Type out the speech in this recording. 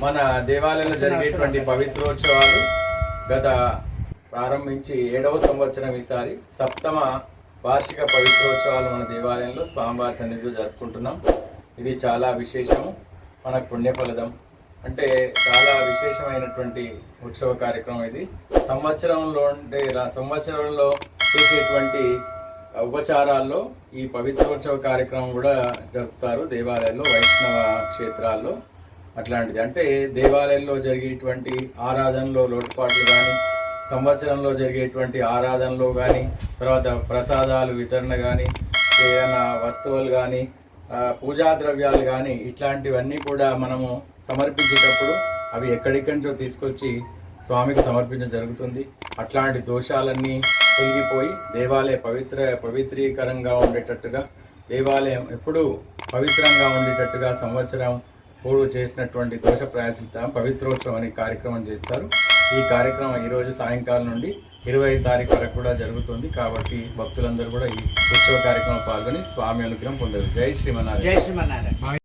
మన దేవాలయంలో జరిగేటువంటి పవిత్రోత్సవాలు గత ప్రారంభించి ఏడవ సంవత్సరం ఈసారి. సప్తమ వార్షిక పవిత్రోత్సవాలు మన దేవాలయంలో స్వామివారి సన్నిధిలో జరుపుకుంటున్నాం. ఇది చాలా విశేషము మనకు పుణ్యఫలదం. అంటే చాలా విశేషమైనటువంటి ఉత్సవ కార్యక్రమం ఇది. సంవత్సరంలో అంటే సంవత్సరంలో చేసేటువంటి ఉపచారాల్లో ఈ పవిత్రోత్సవ కార్యక్రమం కూడా జరుపుతారు దేవాలయాల్లో వైష్ణవ క్షేత్రాల్లో. అట్లాంటిది. అంటే దేవాలయంలో జరిగేటువంటి ఆరాధనలో లోటుపాట్లు కానీ సంవత్సరంలో జరిగేటువంటి ఆరాధనలో కానీ తర్వాత ప్రసాదాలు వితరణ కానీ ఏదైనా వస్తువులు కానీ పూజా ద్రవ్యాలు కానీ ఇట్లాంటివన్నీ కూడా మనము సమర్పించేటప్పుడు అవి ఎక్కడెక్కడి నుంచో తీసుకొచ్చి స్వామికి సమర్పించడం జరుగుతుంది. అట్లాంటి దోషాలన్నీ తొలగిపోయి దేవాలయ పవిత్ర పవిత్రీకరంగా ఉండేటట్టుగా దేవాలయం ఎప్పుడూ పవిత్రంగా ఉండేటట్టుగా సంవత్సరం పూర్వ చేసినటువంటి దోష ప్రాయశ్చిత పవిత్రోత్సవం అనే కార్యక్రమం చేస్తారు. ఈ కార్యక్రమం ఈరోజు సాయంకాలం నుండి ఇరవై తారీఖు వరకు కూడా జరుగుతుంది. కాబట్టి భక్తులందరూ కూడా ఈ ఉత్సవ కార్యక్రమం పాల్గొని స్వామి అనుగ్రహం పొందారు. జై శ్రీమన్నారాయణ. జై శ్రీమన్నారాయణ.